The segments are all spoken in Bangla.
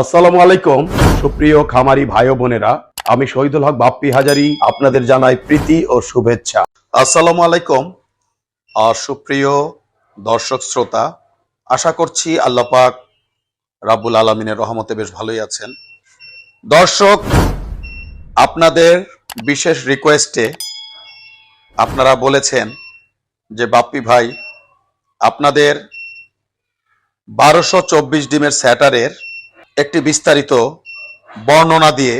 আসসালামু আলাইকুম। সুপ্রিয় খামারি ভাই বোনেরা, আমি শহীদুল হক বাপ্পি হাজারি, আপনাদের জানাই প্রীতি ও শুভেচ্ছা। আসসালামু আলাইকুম। আর সুপ্রিয় দর্শক শ্রোতা, আশা করছি আল্লাহ পাক রাব্বুল আলমিনের রহমতে বেশ ভালোই আছেন। দর্শক, আপনাদের বিশেষ রিকোয়েস্টে আপনারা বলেছেন যে, বাপ্পি ভাই, আপনাদের বারোশো চব্বিশ ডিমের স্যাটারের একটি বিস্তারিত বর্ণনা দিয়ে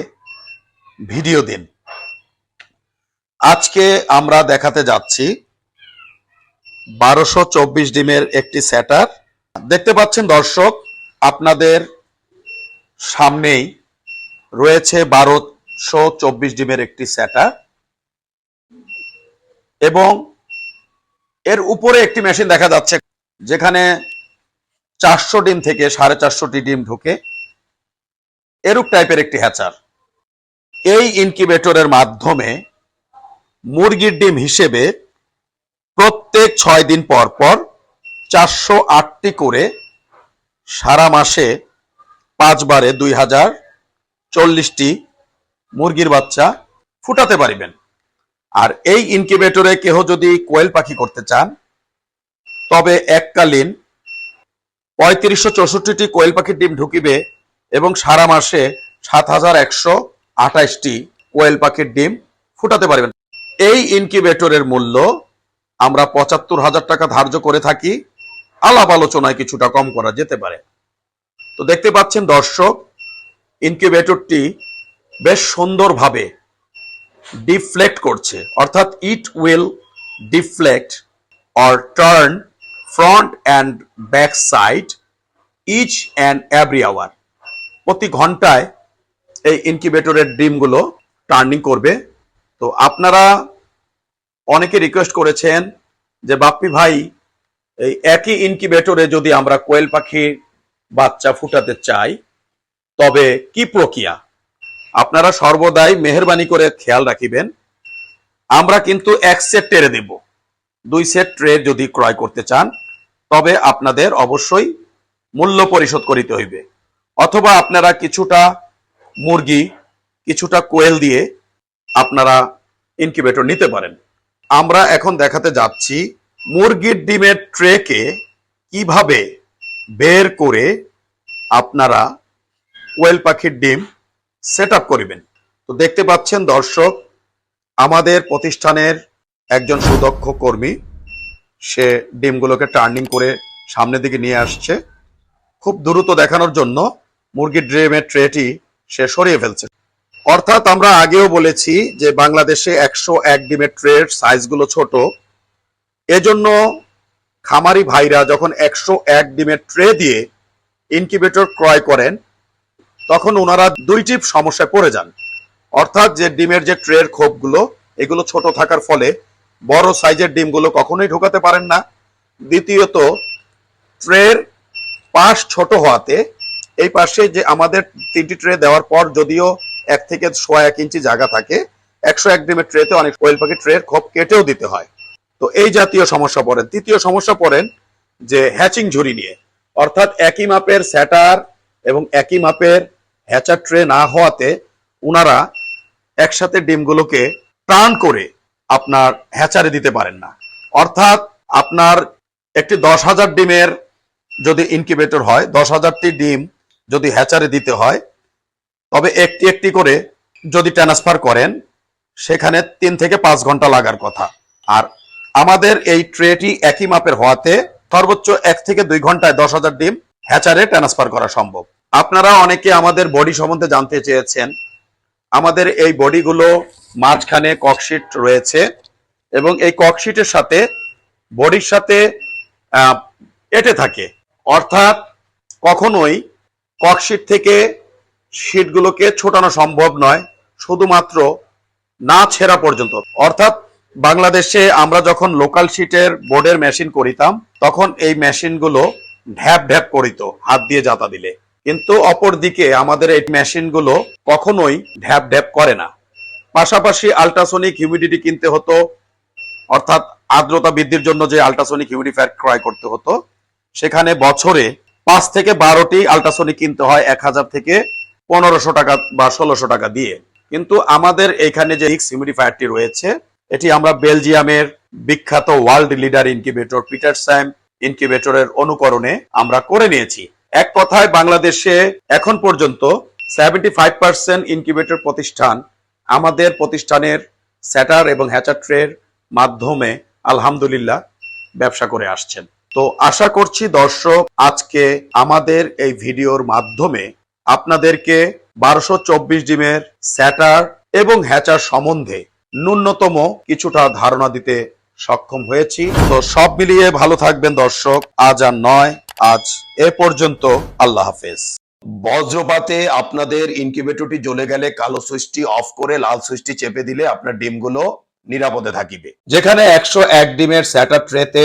ভিডিও দিন। আজকে আমরা দেখাতে যাচ্ছি বারোশো চব্বিশ ডিমের একটি স্যাটার দেখতে পাচ্ছেন দর্শক, আপনাদের সামনেই রয়েছে বারোশো চব্বিশ ডিমের একটি স্যাটার এবং এর উপরে একটি মেশিন দেখা যাচ্ছে, যেখানে চারশো ডিম থেকে সাড়ে চারশোটি ডিম ঢুকে এরূপ টাইপের একটি হ্যাচার এই ইনকিউবেটরের মাধ্যমে মুরগির ডিম হিসেবে প্রত্যেক ছয় দিন পর পর চারশো আটটি করে সারা মাসে পাঁচবারে দুই হাজার চল্লিশটি মুরগির বাচ্চা ফুটাতে পারিবেন। আর এই ইনকিউবেটরে কেহ যদি কোয়েল পাখি করতে চান, তবে এককালীন পঁয়ত্রিশশো চৌষট্টিটি কোয়েল পাখির ডিম ঢুকিবে এবং সারা মাসে সাত হাজার একশো আঠাশটি কোয়েল পাখির ডিম ফুটাতে পারবেন। এই ইনকিউবেটরের মূল্য আমরা পঁচাত্তর হাজার টাকা ধার্য করে থাকি। আলাপ আলোচনায় কিছুটা কম করা যেতে পারে। তো দেখতে পাচ্ছেন দর্শক, ইনকিউবেটরটি বেশ সুন্দরভাবে ডিফ্লেক্ট করছে। অর্থাৎ it will deflect or turn front and back side each and every hour. প্রতি ঘন্টায় এই ইনকিউবেটরের ডিমগুলো টার্নিং করবে। তো আপনারা অনেকে রিকোয়েস্ট করেছেন যে, বাপ্পি ভাই, এই একই ইনকিউবেটরে যদি আমরা কোয়েল পাখির বাচ্চা ফুটাতে চাই, তবে কি প্রক্রিয়া? আপনারা সর্বদাই মেহরবানি করে খেয়াল রাখিবেন। আমরা কিন্তু এক সেট টেরে দেব। দুই সেট ট্রে যদি ক্রয় করতে চান, তবে আপনাদের অবশ্যই মূল্য পরিশোধ করিতে হইবে। অথবা আপনারা কিছুটা মুরগি, কিছুটা কোয়েল দিয়ে আপনারা ইনকিউবেটর নিতে পারেন। আমরা এখন দেখাতে যাচ্ছি মুরগির ডিমের ট্রেকে কীভাবে বের করে আপনারা কোয়েল পাখির ডিম সেট আপ করিবেন। তো দেখতে পাচ্ছেন দর্শক, আমাদের প্রতিষ্ঠানের একজন সুদক্ষ কর্মী, সে ডিমগুলোকে টার্নিং করে সামনের দিকে নিয়ে আসছে। খুব দ্রুত দেখানোর জন্য মুরগির ড্রেমের ট্রেটি সে সরিয়ে ফেলছে। অর্থাৎ আমরা আগেও বলেছি যে বাংলাদেশে একশো এক ডিমের ট্রের সাইজগুলো ছোট। এজন্য খামারি ভাইরা যখন একশো এক ডিমের ট্রে দিয়ে ইনকিউবেটর ক্রয় করেন, তখন ওনারা দুইটি সমস্যায় পড়ে যান। অর্থাৎ যে ডিমের যে ট্রের খোপগুলো এগুলো ছোট থাকার ফলে বড় সাইজের ডিমগুলো কখনোই ঢোকাতে পারেন না। দ্বিতীয়ত ট্রের পাশ ছোট হওয়াতে এই পাশে যে আমাদের তিনটি ট্রে দেওয়ার পর যদিও এক থেকে সোয়া এক ইঞ্চি জায়গা থাকে, একশো এক ডিমের ট্রেতে অনেক কোয়েল পাখি ট্রের খোপ কেটেও দিতে হয়। তো এই জাতীয় সমস্যা পড়েন। তৃতীয় সমস্যা পড়েন যে হ্যাচিং ঝুড়ি নিয়ে। অর্থাৎ একই মাপের স্যাটার এবং একই মাপের হ্যাচার ট্রে না হওয়াতে উনারা একসাথে ডিমগুলোকে টার্ন করে আপনার হ্যাচারে দিতে পারেন না। অর্থাৎ আপনার একটি দশ হাজার ডিমের যদি ইনকিউবেটর হয়, দশ হাজারটি ডিম যদি হ্যাচারে দিতে হয়, তবে একটি একটি করে যদি ট্রান্সফার করেন, সেখানে তিন থেকে পাঁচ ঘণ্টা লাগার কথা। আর আমাদের এই ট্রেটি একই মাপের হওয়াতে সর্বোচ্চ এক থেকে দুই ঘন্টায় দশ হাজার ডিম হ্যাচারে ট্রান্সফার করা সম্ভব। আপনারা অনেকে আমাদের বডি সম্বন্ধে জানতে চেয়েছেন। আমাদের এই বডিগুলো মাঝখানে ককশিট রয়েছে এবং এই ককশিটের সাথে বডির সাথে এটে থাকে। অর্থাৎ কখনোই ককশিট থেকে শীটগুলোকে ছোটানো সম্ভব নয়, শুধুমাত্র না ছেঁড়া পর্যন্ত। অর্থাৎ বাংলাদেশে আমরা যখন লোকাল শিটের বোর্ডের মেশিন করিতাম, তখন এই মেশিনগুলো ঢ্যাপ ঢ্যাপ করিত, হাত দিয়ে জাতা দিলে। কিন্তু অপর দিকে আমাদের এই মেশিনগুলো কখনোই ঢ্যাপ ঢ্যাপ করে না। পাশাপাশি আল্ট্রাসোনিক হিউমিডিটি কিনতে হতো, অর্থাৎ আর্দ্রতা বৃদ্ধির জন্য যে আল্ট্রাসোনিক হিউমিডিফায়ার ক্রয় করতে হতো, সেখানে বছরে পাঁচ থেকে বারোটি আল্ট্রাসনিক কিনতে হয় এক হাজার থেকে পনেরোশো টাকা বা ষোলোশো টাকা দিয়ে। কিন্তু আমাদের এখানে যে হিক্স হিউমিডিফায়ারটি রয়েছে, এটি আমরা বেলজিয়ামের বিখ্যাত world leader incubator Peter Sam ইনকিউবেটরের অনুকরণে আমরা করে নিয়েছি। এক কথায় বাংলাদেশে এখন পর্যন্ত সেভেন্টি ফাইভ পার্সেন্ট ইনকিউবেটর প্রতিষ্ঠান আমাদের প্রতিষ্ঠানের স্যাটার এবং হ্যাচার ট্রের মাধ্যমে আলহামদুলিল্লাহ ব্যবসা করে আসছেন। তো আশা করছি দর্শক, আজকে আমাদের এই ভিডিওর মাধ্যমে আপনাদেরকে বারোশো চব্বিশ ডিমের স্যাটার এবং হ্যাচার সম্বন্ধে ন্যূনতম কিছুটা ধারণা দিতে সক্ষম হয়েছি। তো সব মিলিয়ে ভালো থাকবেন দর্শক। আজ আর নয়, আজ এ পর্যন্ত আল্লাহ হাফেজ। বজ্রপাতে আপনাদের ইনকিউবেটরটি জ্বলে গেলে কালো সুইচটি অফ করে লাল সুইচটি চেপে দিলে আপনার ডিমগুলো নিরাপদে থাকিবে। যেখানে একশো এক ডিমের স্যাটার ট্রেতে